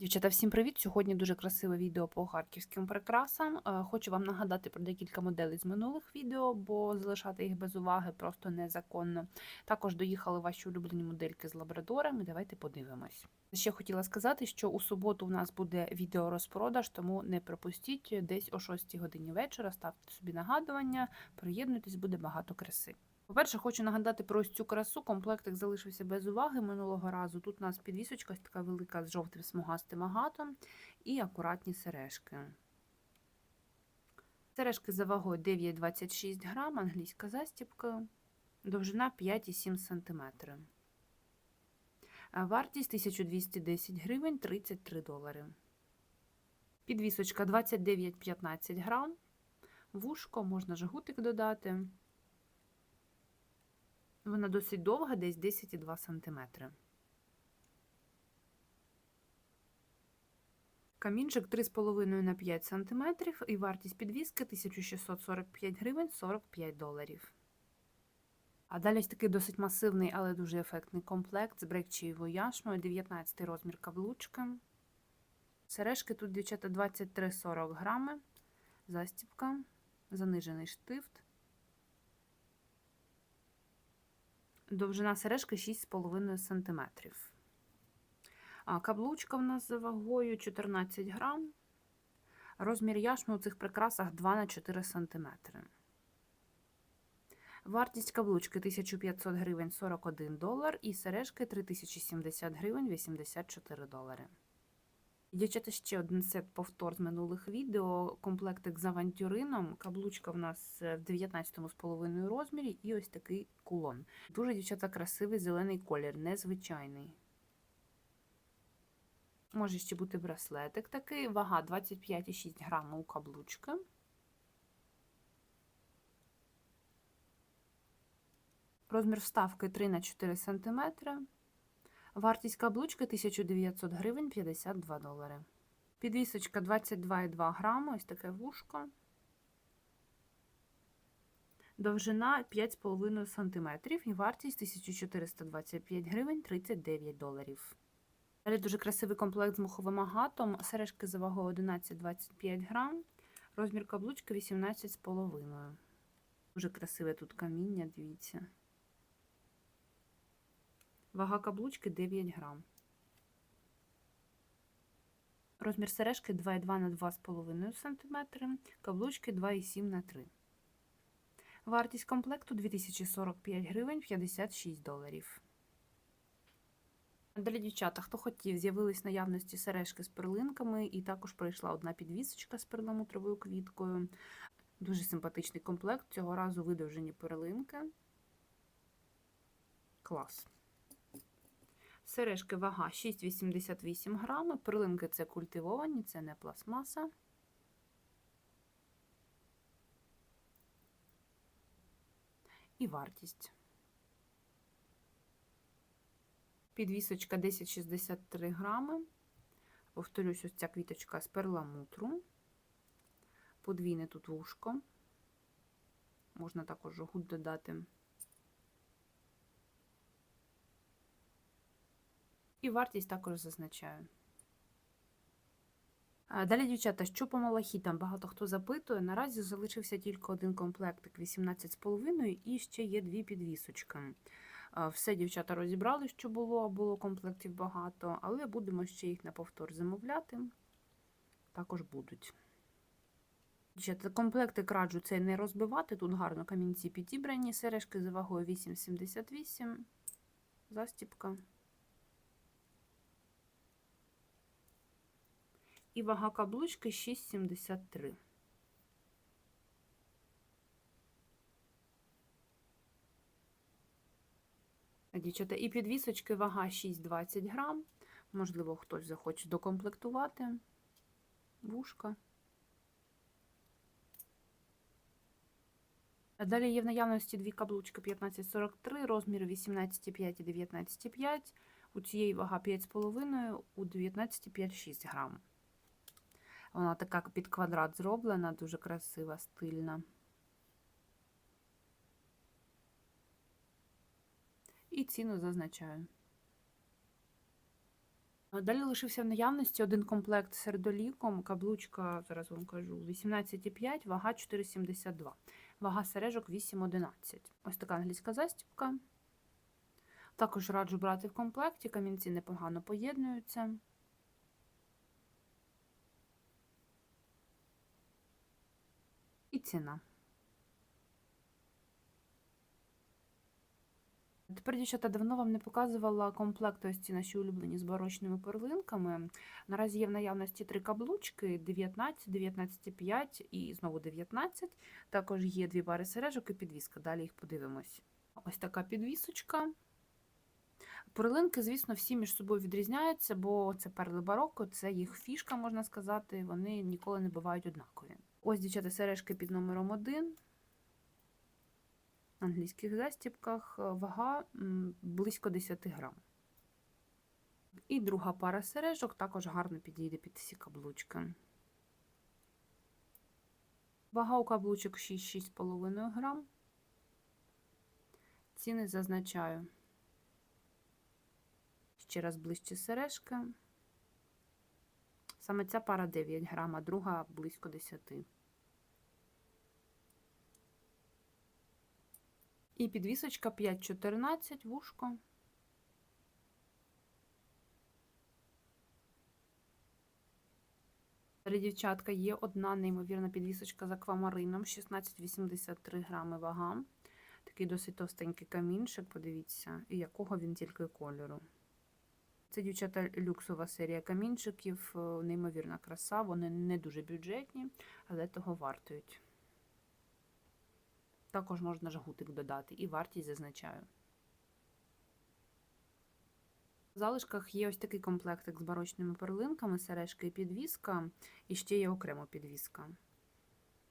Дівчата, всім привіт! Сьогодні дуже красиве відео по харківським прикрасам. Е, Хочу вам нагадати про декілька моделей з минулих відео, бо залишати їх без уваги просто незаконно. Також доїхали ваші улюблені модельки з лабрадорами. Давайте подивимось. Ще хотіла сказати, що у суботу у нас буде відеорозпродаж, тому не пропустіть десь о 6 годині вечора. Ставте собі нагадування, приєднуйтесь, буде багато краси. По-перше, хочу нагадати про ось цю красу. Комплектик залишився без уваги минулого разу. Тут у нас підвісочка така велика з жовтим смугастим агатом і акуратні сережки. Сережки за вагою 9,26 грам, англійська застібка, довжина 5,7 см. Вартість 1210 гривень 33 долари. Підвісочка 29,15 грам. Вушко, можна жгутик додати. Вона досить довга, десь 10,2 см. Камінчик 3,5 на 5 см і вартість підвіски 1645 гривень 45 доларів. А далі ось такий досить масивний, але дуже ефектний комплект з брекчієвою яшмою, 19 розмір каблучки. Сережки тут, дівчата, 23-40 грами, застібка, занижений штифт. Довжина сережки 6,5 см. Каблучка в нас за вагою 14 грам. Розмір яшми у цих прикрасах 2 на 4 см. Вартість каблучки 1500 гривень 41 долар і сережки 3070 гривень 84 долари. Дівчата, ще один сет повтор з минулих відео. Комплектик з авантюрином. Каблучка в нас в 19,5 розмірі, і ось такий кулон. Дуже, дівчата, красивий зелений колір, незвичайний. Може ще бути браслетик такий, вага 25,6 грамів у каблучки. Розмір вставки 3 на 4 см. Вартість каблучки 1900 гривень 52 долари. Підвісочка 22,2 грами, ось таке вушко. Довжина 5,5 см і вартість 1425 гривень 39 доларів. Далі дуже красивий комплект з муховим агатом. Сережки за вагою 11,25 грам. Розмір каблучки 18,5. Дуже красиве тут каміння, дивіться. Вага каблучки 9 грам. Розмір сережки 2,2 на 2,5 см, каблучки 2,7 на 3 Вартість комплекту 2045 гривень 56 доларів. Далі, дівчата, хто хотів, з'явились наявності сережки з перлинками, і також прийшла одна підвісочка з перламутровою квіткою. Дуже симпатичний комплект. Цього разу видовжені перлинки. Клас. Сережки вага 6,88 грами. Перлинки це культивовані, це не пластмаса. І вартість. Підвісочка 10,63 грами. Повторюсь, ось ця квіточка з перламутру. Подвійне тут вушко. Можна також гуд додати. І вартість також зазначаю. Далі, дівчата, що по малахітам? Багато хто запитує. Наразі залишився тільки один комплектик 18,5 і ще є дві підвісочки. Все, дівчата розібрали, що було, було комплектів багато, але будемо ще їх на повтор замовляти. Також будуть. Дівчата, комплектик раджу цей не розбивати. Тут гарно камінці підібрані, сережки за вагою 8,78, застіпка. І вага каблучки 6,73. Дівчата, і підвісочки вага 6,20 грам. Можливо, хтось захоче докомплектувати вушка. Далі є в наявності дві каблучки 1543, розмір 18,5 і 19,5. У цієї вага 5,5, у 19,5 6 грам. Вона така під квадрат зроблена, дуже красива, стильна. І ціну зазначаю. Далі лишився в наявності один комплект з сердоліком, каблучка, зараз вам кажу, 18,5, вага 4,72. Вага сережок 8,11. Ось така англійська застібка. Також раджу брати в комплекті, камінці непогано поєднуються. Ціна. Тепер, дівчата, давно вам не показувала комплект ось ці наші улюблені з барочними перлинками. Наразі є в наявності три каблучки: 19, 19,5 і знову 19. Також є дві пари сережок і підвіска. Далі їх подивимось. Ось така підвісочка. Перлинки, звісно, всі між собою відрізняються, бо це перли бароко, це їх фішка, можна сказати, вони ніколи не бувають однакові. Ось, дівчата, сережки під номером 1 англійських застібках вага близько 10 грам. І друга пара сережок також гарно підійде під всі каблучки. Вага у каблучок 6-6,5 грам. Ціни зазначаю. Ще раз ближче сережки. Саме ця пара 9 грам, а друга близько 10. І підвісочка 5,14 вушко. Дівчатка, є одна неймовірна підвісочка з аквамарином, 16,83 грами вага. Такий досить товстенький камінчик, подивіться, і якого він тільки кольору. Це, дівчата, люксова серія камінчиків, е, неймовірна краса, вони не дуже бюджетні, але того вартують. Також можна жгутик додати і вартість зазначаю. В залишках є ось такий комплектик з барочними перлинками, сережки і підвіска, і ще є окремо підвіска.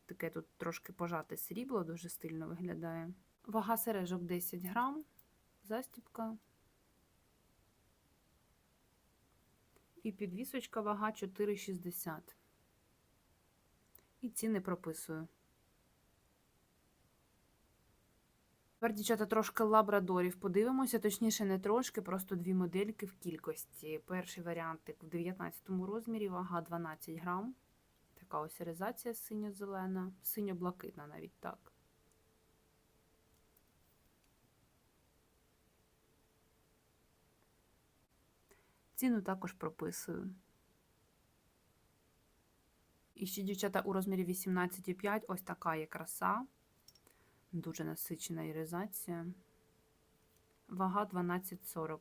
Таке тут трошки пожате срібло, дуже стильно виглядає. Вага сережок 10 грам, застіпка. І підвісочка вага 4,60. І ціни прописую. Тепер, дівчата, трошки лабрадорів подивимося, точніше, не трошки, просто дві модельки в кількості. Перший варіантик в 19 розмірі, вага 12 грам. Така ось резація синьо-зелена, синьо-блакитна навіть так. Ціну також прописую. І ще, дівчата, у розмірі 18,5 ось така є краса. Дуже насичена іризація. Вага 12,40.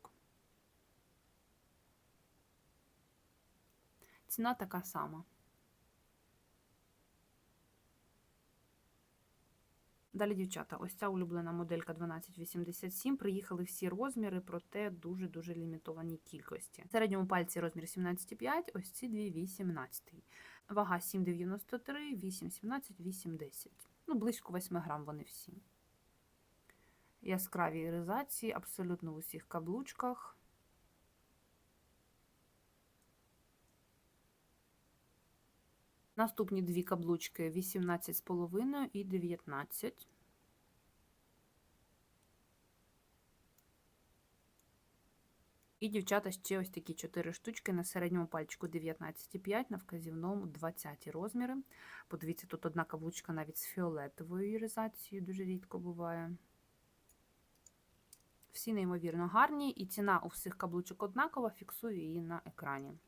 Ціна така сама. Далі, дівчата, ось ця улюблена моделька 1287. Приїхали всі розміри, проте дуже-дуже лімітовані кількості. В середньому пальці розмір 17,5, ось ці дві 18. Вага 7,93, 8,17, 8,10. Ну, близько 8 грам вони всі. Яскраві іризації, абсолютно в усіх каблучках. Наступні дві каблучки 18,5 і 19. І, дівчата, ще ось такі 4 штучки на середньому пальчику 19,5, на вказівному 20 розміри. Подивіться, тут одна каблучка навіть з фіолетовою іризацією, дуже рідко буває. Всі неймовірно гарні, і ціна у всіх каблучок однакова, фіксую її на екрані.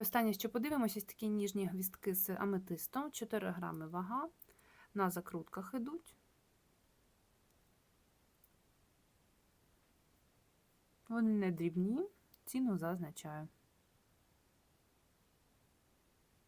Останнє, що подивимося, такі ніжні гвістки з аметистом, 4 грами вага, на закрутках ідуть. Вони не дрібні, ціну зазначаю.